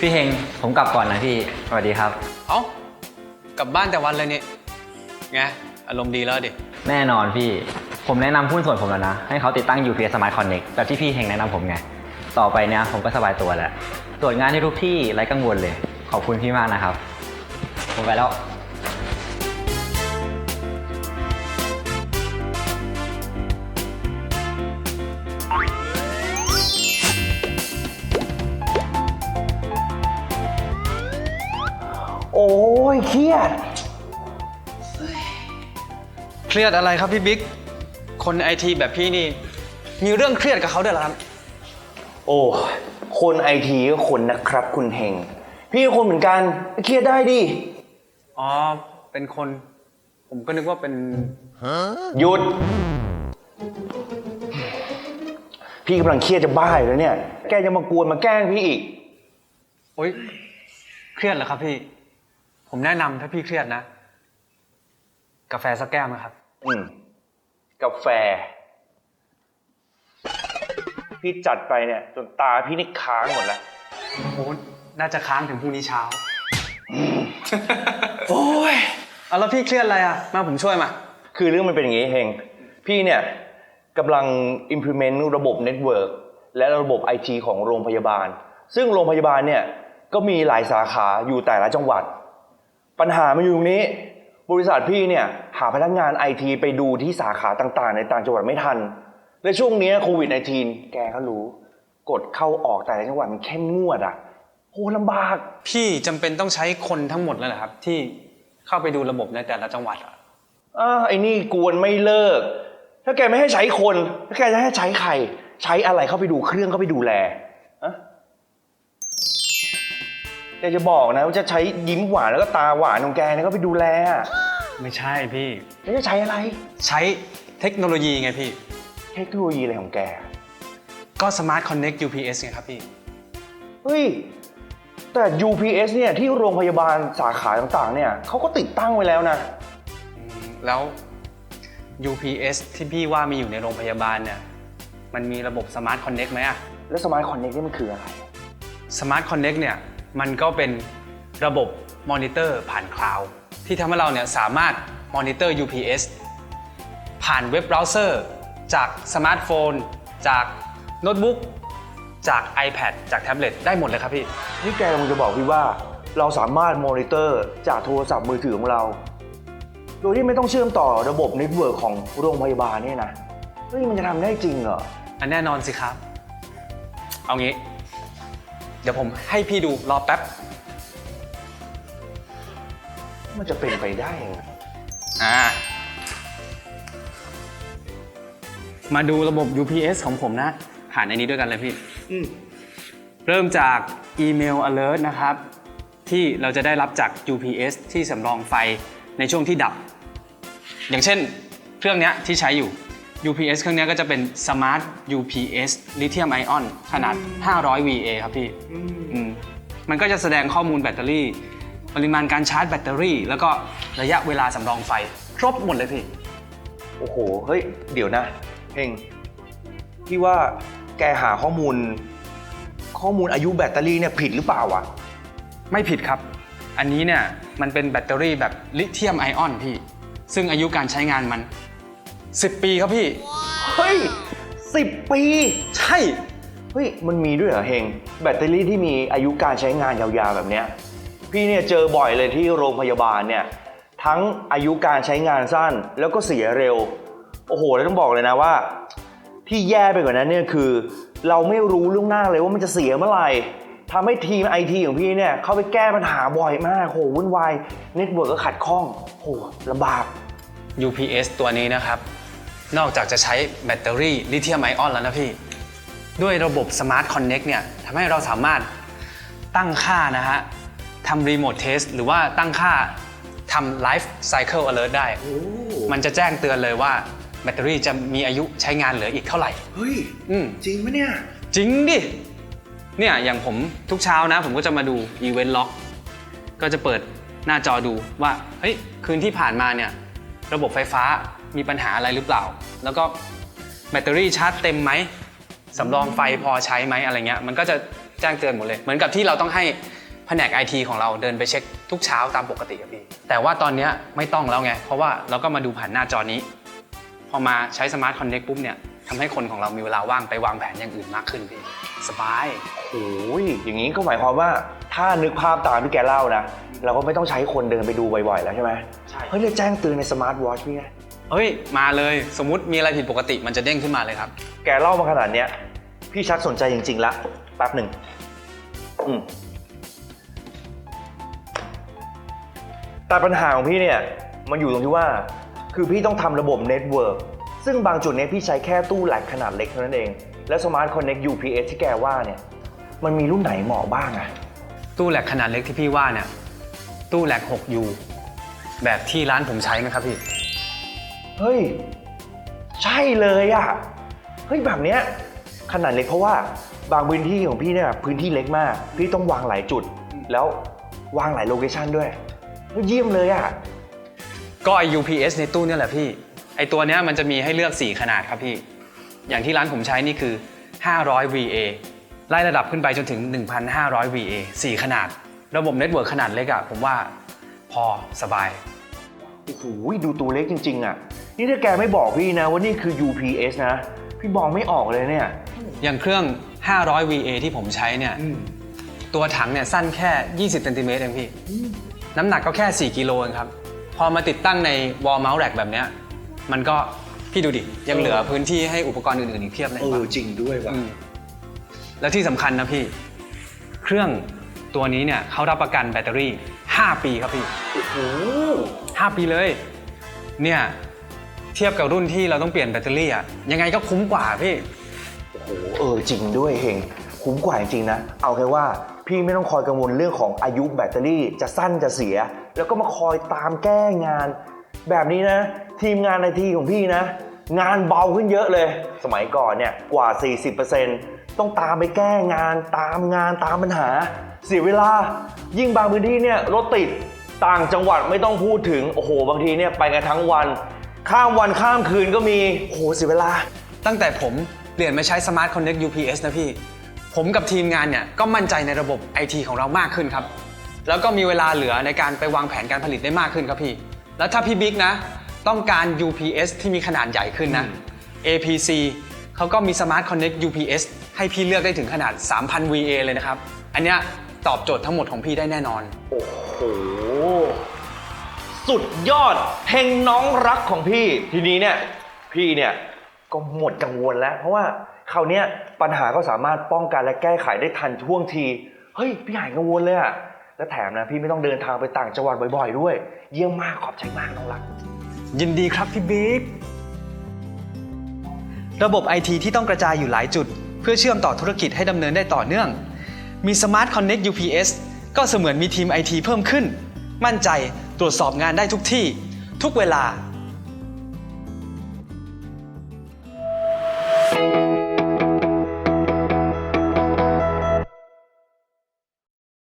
พี่เฮงผมกลับก่อนนะพี่ สวัสดีครับ เอ้ากลับบ้านแต่วันเลยนี่ไงอารมณ์ดีแล้วดิ แน่นอนพี่ ผมแนะนำหุ้นส่วนผมแล้วนะ ให้เขาติดตั้ง UPS Smart Connect แบบที่พี่เฮงแนะนำผมไง ต่อไปเนี้ยผมก็สบายตัวแล้ว ตรวจงานให้ทุกที่ไร้กังวลเลย ขอบคุณพี่มากนะครับ ผมไปแล้ว ยเครียด เครียดอะไรครับพี่บิ๊ก คนไอทีแบบพี่นี่ มีเรื่องเครียดกับเขาด้วยเหรอครับ โอ้ยคนไอทีก็คนนะครับ คุณเฮงพี่ก็คนเหมือนกันเครียดได้ดิอ๋อ เป็นคน ผมก็นึกว่าเป็น หยุด พี่กำลังเครียดจะบ้าอยู่แล้วเนี่ย แกจะมากวนมาแกล้งพี่อีก โอ๊ย เครียดเหรอครับพี่ ผมแนะนำถ้าพี่เครียดนะ กาแฟสักแก้วนะครับ อืมกาแฟ พี่จัดไปเนี่ยจนตาพี่นี่ค้างหมดแล้ว โอ้น่าจะค้างถึงพรุ่งนี้เช้า โอ้ยเอาแล้วพี่เครียดอะไรอะ มาผมช่วยมา คือเรื่องมันเป็นอย่างนี้เฮง พี่เนี่ยกำลัง implement ระบบ Network และระบบ IT ของโรงพยาบาล ซึ่งโรงพยาบาลเนี่ย ก็มีหลายสาขาอยู่แต่ละจังหวัด ปัญหามันอยู่ตรงนี้ บริษัทพี่เนี่ยหาพนักงาน IT ไปดูที่สาขาต่างๆ ในต่างจังหวัดไม่ทัน และช่วงเนี้โควิด -19 แกก็รู้ กดเข้าออกแต่ละจังหวัดมันเข้มงวดอะโหลำบาก พี่จำเป็นต้องใช้คนทั้งหมดแล้วเหรอครับ ที่เข้าไปดูระบบในแต่ละจังหวัดอะอ่าไอ้นี่กวนไม่เลิก ถ้าแกไม่ให้ใช้คนถ้าแกจะให้ใช้ใคร ใช้อะไรเข้าไปดูเครื่องเข้าไปดูแล อะแกจะบอกนะว่าจะใช้ยิ้มหวานแล้วก็ตาหวานของแกนะก็ไปดูแลอะไม่ใช่พี่ แล้วจะใช้อะไร ใช้เทคโนโลยีไงพี่ เทคโนโลยีอะไรของแกก็ Smart Connect UPS ไงครับพี่ เฮ้ย แต่ UPS เนี่ยที่โรงพยาบาลสาขาต่างๆ เนี่ยเขาก็ติดตั้งไว้แล้วนะแล้ว UPS ที่พี่ว่ามีอยู่ในโรงพยาบาลเนี่ย มันมีระบบ Smart Connect ไหมอะ แล้วสมาร์ทคอนเน็กนี่มันคืออะไร Smart Connect เนี่ย มันก็เป็นระบบมอนิเตอร์ผ่านคลาวด์ที่ทำให้เราเนี่ยสามารถมอนิเตอร์ UPS ผ่านเว็บเบราว์เซอร์จากสมาร์ทโฟน จากโน้ตบุ๊กจาก iPad จากแท็บเล็ตได้หมดเลยครับพี่ นี่แกกำลังจะบอกพี่ว่าเราสามารถมอนิเตอร์จากโทรศัพท์มือถือของเรา โดยที่ไม่ต้องเชื่อมต่อระบบเน็ตเวิร์กของโรงพยาบาลเนี่ยนะเฮ้ยมันจะทำได้จริงเหรอ อันแน่นอนสิครับ เอางี้ เดี๋ยวผมให้พี่ดูรอแป๊บ มันจะเป็นไปได้ยังไงอ่า มาดูระบบ UPS ของผมนะ ผ่านอันนี้ด้วยกันเลยพี่เริ่มจากอีเมล alert นะครับ ที่เราจะได้รับจาก UPS ที่สำรองไฟในช่วงที่ดับ อย่างเช่น เครื่องเนี้ยที่ใช้อยู่ UPS เครื่องเนี้ยก็จะเป็น Smart UPS Lithium Ion ขนาด 500 VA ครับพี่อืมมันก็จะแสดงข้อมูลแบตเตอรี่ ปริมาณการชาร์จแบตเตอรี่ แล้วก็ระยะเวลาสำรองไฟ ครบหมดเลยพี่ โอ้โห เฮ้ย เดี๋ยวนะเฮงพี่ว่าแกหาข้อมูล ข้อมูลอายุแบตเตอรี่เนี่ยผิดหรือเปล่าวะ ไม่ผิดครับ อันนี้เนี่ยมันเป็นแบตเตอรี่แบบลิเธียมไอออนพี่ ซึ่งอายุการใช้งานมัน 10 ปีครับพี่ เฮ้ยสิบปี ใช่ เฮ้ย มันมีด้วยเหรอเฮง แบตเตอรี่ที่มีอายุการใช้งานยาวๆแบบเนี้ย พี่เนี่ยเจอบ่อยเลยที่โรงพยาบาลเนี่ย ทั้งอายุการใช้งานสั้นแล้วก็เสียเร็ว โอ้โห แล้วต้องบอกเลยนะว่า ที่แย่ไปกว่านั้นเนี่ยคือ เราไม่รู้ล่วงหน้าเลยว่ามันจะเสียเมื่อไหร่ทำให้ทีมไอทีของพี่เนี่ยเข้าไปแก้ปัญหาบ่อยมากโหวุ่นวายเน็ตเวิร์กก็ขัดข้องโหลำบาก UPS ตัวนี้นะครับ นอกจากจะใช้แบตเตอรี่ลิเธียมไอออนแล้วนะพี่ ด้วยระบบ Smart Connect เนี่ยทำให้เราสามารถตั้งค่านะฮะทำ Remote Test หรือว่าตั้งค่าทำ Life Cycle Alert ได้ มันจะแจ้งเตือนเลยว่าแบตเตอรี่จะมีอายุใช้งานเหลืออีกเท่าไหร่ เฮ้ย อืม จริงปะเนี่ย จริงดิ เนี่ยอย่างผมทุกเช้านะ ผมก็จะมาดู Event Log ก็จะเปิดหน้าจอดูว่า เฮ้ย คืนที่ผ่านมาเนี่ย ระบบไฟฟ้า มีปัญหาอะไรหรือเปล่า แล้วก็แบตเตอรี่ชาร์จเต็มไหมสำรองไฟพอใช้ไหมอะไรเงี้ยมันก็จะแจ้งเตือนหมดเลย เหมือนกับที่เราต้องให้แผนก IT ของเราเดินไปเช็คทุกเช้าตามปกติครับพี่แต่ว่าตอนเนี้ยไม่ต้องแล้วไง เพราะว่าเราก็มาดูผ่านหน้าจอนี้ พอมาใช้ Smart Connect ปุ๊บเนี่ยทำให้คนของเรามีเวลาว่างไปวางแผนอย่างอื่นมากขึ้นพี่สบายโอ้ยอย่างนี้ก็หมายความว่าถ้านึกภาพตามที่แกเล่านะ เราก็ไม่ต้องใช้คนเดินไปดูบ่อยๆแล้วใช่ไหมใช่เฮ้ยเลยแจ้งเตือนในสมาร์ทวอชพี่ไง เฮ้ย มาเลยสมมุติมีอะไรผิดปกติมันจะเด้งขึ้นมาเลยครับ แกเล่ามาขนาดเนี้ย พี่ชักสนใจจริงๆละแป๊บหนึ่งอืมแต่ปัญหาของพี่เนี่ย มันอยู่ตรงที่ว่า คือพี่ต้องทำระบบเน็ตเวิร์กซึ่งบางจุดเนี้ยพี่ใช้แค่ตู้แหลกขนาดเล็กเท่านั้นเอง และ Smart Connect UPS ที่แกว่าเนี่ย มันมีรุ่นไหนเหมาะบ้างอะตู้แหลกขนาดเล็กที่พี่ว่าเนี่ย ตู้แหลก 6U แบบที่ร้านผมใช้ไหมครับพี่ เฮ้ย ใช่เลยอะเฮ้ยแบบเนี้ยขนาดเล็กเพราะว่าบางพื้นที่ของพี่เนี่ยพื้นที่เล็กมาก พี่ต้องวางหลายจุด แล้ววางหลายโลเคชันด้วยเฮ้ยเยี่ยมเลยอะก็ไอ UPS ในตู้เนี่ยแหละพี่ ไอตัวเนี้ยมันจะมีให้เลือก 4 ขนาดครับพี่ อย่างที่ร้านผมใช้นี่คือ 500 VA ไล่ระดับขึ้นไปจนถึง 1,500 VA 4 ขนาด ระบบเน็ตเวิร์กขนาดเล็กอะผมว่าพอสบาย โอ้โหดูตัวเล็กจริง ๆอะ นี่ถ้าแกไม่บอกพี่นะว่านี่คือ UPS นะ พี่บอกไม่ออกเลยเนี่ย อย่างเครื่อง 500 VA ที่ผมใช้เนี่ย ตัวถังเนี่ยสั้นแค่ 20เซนติเมตรเองพี่ น้ำหนักก็แค่ 4 กิโลเองครับ พอมาติดตั้งใน wall mount rack แบบเนี้ย มันก็ พี่ดูดิ ยังเหลือพื้นที่ให้อุปกรณ์อื่นๆอีกเพียบเลยเออจริงด้วยว่ะ อืมแล้วที่สำคัญนะพี่ เครื่องตัวนี้เนี่ยเขารับประกันแบตเตอรี่ 5 ปีครับพี่ โอ้โห 5 ปีเลย เนี่ย เทียบกับรุ่นที่เราต้องเปลี่ยนแบตเตอรี่อะยังไงก็คุ้มกว่าพี่ โอ้โหเออจริงด้วยเฮงคุ้มกว่าจริงๆนะ เอาแค่ว่าพี่ไม่ต้องคอยกังวลเรื่องของอายุแบตเตอรี่จะสั้นจะเสีย แล้วก็มาคอยตามแก้งาน แบบนี้นะ ทีมงานในทีของพี่นะ งานเบาขึ้นเยอะเลย สมัยก่อนเนี่ยกว่า 40%ต้องตามไปแก้งานตามงานตามปัญหา เสียเวลายิ่งบางพื้นที่เนี่ยรถติดต่างจังหวัดไม่ต้องพูดถึงโอ้โห บางทีเนี่ยไปกันทั้งวัน ข้ามวันข้ามคืนก็มีโอ้โหเสียเวลา ตั้งแต่ผมเปลี่ยนมาใช้ Smart Connect UPS นะพี่ ผมกับทีมงานเนี่ยก็มั่นใจในระบบ IT ของเรามากขึ้นครับ แล้วก็มีเวลาเหลือในการไปวางแผนการผลิตได้มากขึ้นครับพี่ แล้วถ้าพี่บิ๊กนะ ต้องการ UPS ที่มีขนาดใหญ่ขึ้นนะ APC เขาก็มี Smart Connect UPS ให้พี่เลือกได้ถึงขนาด 3,000 VA เลยนะครับ อันเนี้ยตอบโจทย์ทั้งหมดของพี่ได้แน่นอน โอ้โห สุดยอดเฮงน้องรักของพี่ ทีนี้เนี่ยพี่เนี่ยก็หมดกังวลแล้ว เพราะว่าคราวเนี้ยปัญหาก็สามารถป้องกันและแก้ไขได้ทันท่วงที เฮ้ย พี่หายกังวลเลยอะและแถมนะพี่ไม่ต้องเดินทางไปต่างจังหวัดบ่อยๆด้วย เยี่ยมมากขอบใจมากน้องรัก ยินดีครับพี่บิ๊ก ระบบ IT ที่ต้องกระจายอยู่หลายจุด เพื่อเชื่อมต่อธุรกิจให้ดำเนินได้ต่อเนื่อง มี Smart Connect UPS ก็เสมือนมีทีม IT เพิ่มขึ้น มั่นใจ ตรวจสอบงานได้ทุกที่ ทุกเวลา